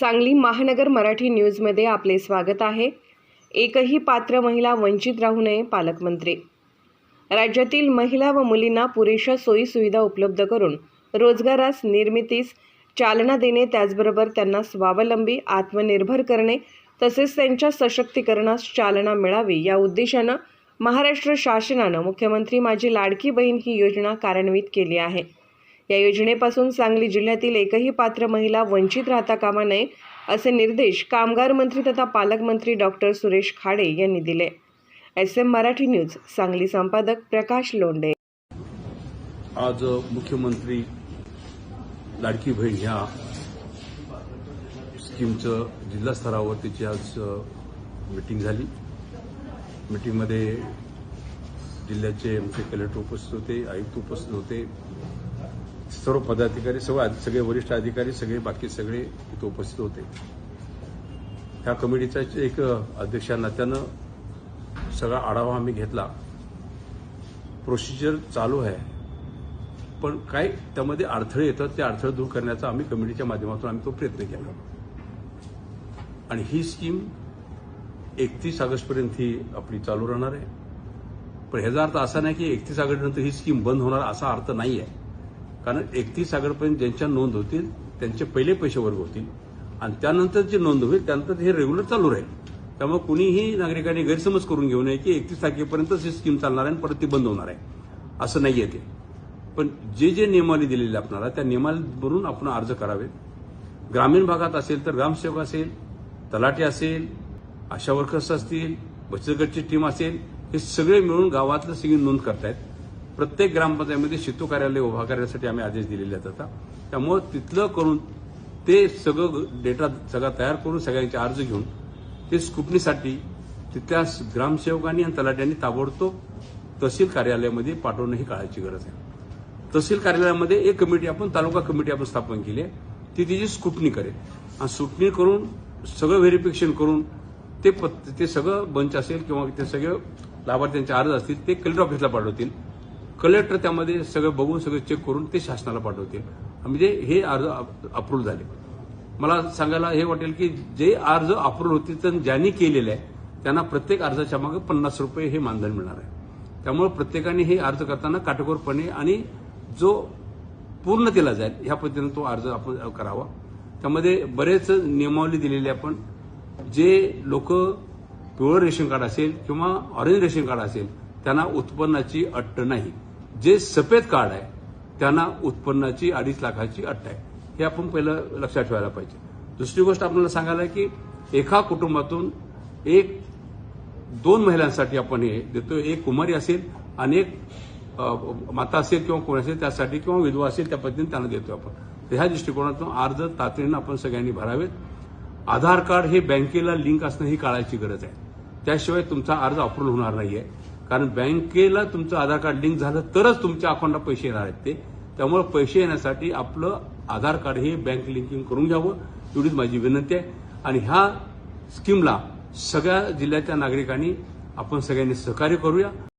सांगली महानगर मराठी न्यूजमध्ये आपले स्वागत आहे. एकही पात्र महिला वंचित राहू नये पालकमंत्री. राज्यातील महिला व मुलींना पुरेशा सोयीसुविधा उपलब्ध करून रोजगारास निर्मितीस चालना देणे त्याचबरोबर त्यांना स्वावलंबी आत्मनिर्भर करणे तसेच त्यांच्या सशक्तीकरणास चालना मिळावी या उद्देशानं महाराष्ट्र शासनानं मुख्यमंत्री माझी लाडकी बहीण ही योजना कार्यान्वित केली आहे. या योजनेपासून सांगली जिल्ह्यातील एकही पात्र महिला वंचित राहता कामा नये असे निर्देश कामगार मंत्री तथा पालकमंत्री डॉक्टर सुरेश खाडे यांनी दिले. S M Marathi news Sangli संपादक प्रकाश लोंडे आज मुख्यमंत्री लाडकी बहीण ह्या स्कीमचं जिल्हा स्तरावर त्याची आज मिटिंग झाली. मिटिंगमध्ये जिल्ह्याचे आमचे कलेक्टर उपस्थित होते आयुक्त उपस्थित होते. सर्व पदाधिकारी सर्व सगळे वरिष्ठ अधिकारी सगळे बाकी सगळे इथे उपस्थित होते. ह्या कमिटीचा एक अध्यक्षा नात्यानं सगळा आढावा आम्ही घेतला. प्रोसिजर चालू आहे. पण काय त्यामध्ये अडथळे येतात ते अडथळे दूर करण्याचा आम्ही कमिटीच्या माध्यमातून आम्ही तो प्रयत्न केला. आणि ही स्कीम एकतीस ऑगस्टपर्यंत ही आपली चालू राहणार आहे. पण ह्याचा अर्थ असा नाही की एकतीस ऑगस्टनंतर ही स्कीम बंद होणार असा अर्थ नाही आहे कारण एकतीस ऑगस्टपर्यंत ज्यांच्या नोंद होतील त्यांचे पहिले पैसे वर्ग होतील. आणि त्यानंतर जी नोंद होईल त्यानंतर हे रेग्युलर चालू राहील. त्यामुळे कुणीही नागरिकांनी गैरसमज करून घेऊ नये की एकतीस तारखेपर्यंतच ही स्कीम चालणार आहे आणि परत ती बंद होणार आहे. असं नाही आहे ते. पण जे जे नियमावली दिलेली आपणाला त्या नियमावलीवरून आपण अर्ज करावे ग्रामीण भागात असेल तर ग्रामसेवक असेल तलाठी असेल आशा वर्कर्स असतील बचत गटची टीम असेल हे सगळे मिळून गावातलं सगळी नोंद करतायत. प्रत्येक ग्रामपंचायतीमध्ये सेतू कार्यालय उभा करण्यासाठी आम्ही आदेश दिलेले आहेत आता. त्यामुळं तिथलं करून ते सगळं डेटा सगळा तयार करून सगळ्यांचे अर्ज घेऊन ते स्कुटणीसाठी तिथल्या ग्रामसेवकांनी आणि तलाट्यांनी ताबडतोब तहसील कार्यालयामध्ये पाठवणं ही काळाची गरज आहे. तहसील कार्यालयामध्ये एक कमिटी आपण तालुका कमिटी आपण स्थापन केली आहे. ती तिची स्कुटणी करेल. आणि स्कुटणी करून सगळं व्हेरिफिकेशन करून ते पत- ते सगळं बंच असेल किंवा ते सगळे लाभार्थ्यांचे अर्ज असतील ते कलेक्टर ऑफिसला पाठवतील. कलेक्टर त्यामध्ये सगळं बघून सगळं चेक करून ते शासनाला पाठवतील. म्हणजे हे अर्ज अप्रूव्ह झाले. मला सांगायला हे वाटेल की जे अर्ज अप्रूव्ह होतील तर ज्यांनी केलेले आहे त्यांना प्रत्येक अर्जाच्या मागे पन्नास रुपये हे मानधन मिळणार आहे. त्यामुळे प्रत्येकाने हे अर्ज करताना काटेकोरपणे आणि जो पूर्ण दिला जाईल ह्या पद्धतीने तो अर्ज आपण करावा. त्यामध्ये बरेच नियमावली दिलेली आपण. जे लोक पिवळं रेशन कार्ड असेल किंवा ऑरेंज रेशन कार्ड असेल त्यांना उत्पन्नाची अट्ट नाही. जे सफेद कार्ड आहे त्यांना उत्पन्नाची अडीच लाखाची अट्ट आहे. हे आपण पहिलं लक्षात ठेवायला पाहिजे. दुसरी गोष्ट आपल्याला सांगायला की एका कुटुंबातून एक दोन महिलांसाठी आपण हे देतो एक कुमारी असेल आणि एक माता असेल किंवा कोण असेल त्यासाठी किंवा विधवा असेल त्या पद्धतीने त्यांना देतो आपण. तर ह्या दृष्टिकोनातून अर्ज तातडीनं आपण सगळ्यांनी भरावेत. आधार कार्ड हे बँकेला लिंक असणं ही काळाची गरज आहे. त्याशिवाय तुमचा अर्ज अप्रूव्ह होणार नाहीये. कारण बँकेला तुमचं आधार कार्ड लिंक झालं तरच तुमच्या अकाउंटला पैसे येणार आहेत ते. त्यामुळे पैसे येण्यासाठी आपलं आधार कार्ड हे बँक लिंकिंग करून घ्यावं एवढीच माझी विनंती आहे. आणि ह्या स्कीमला सगळ्या जिल्ह्याच्या नागरिकांनी आपण सगळ्यांनी सहकार्य करूया.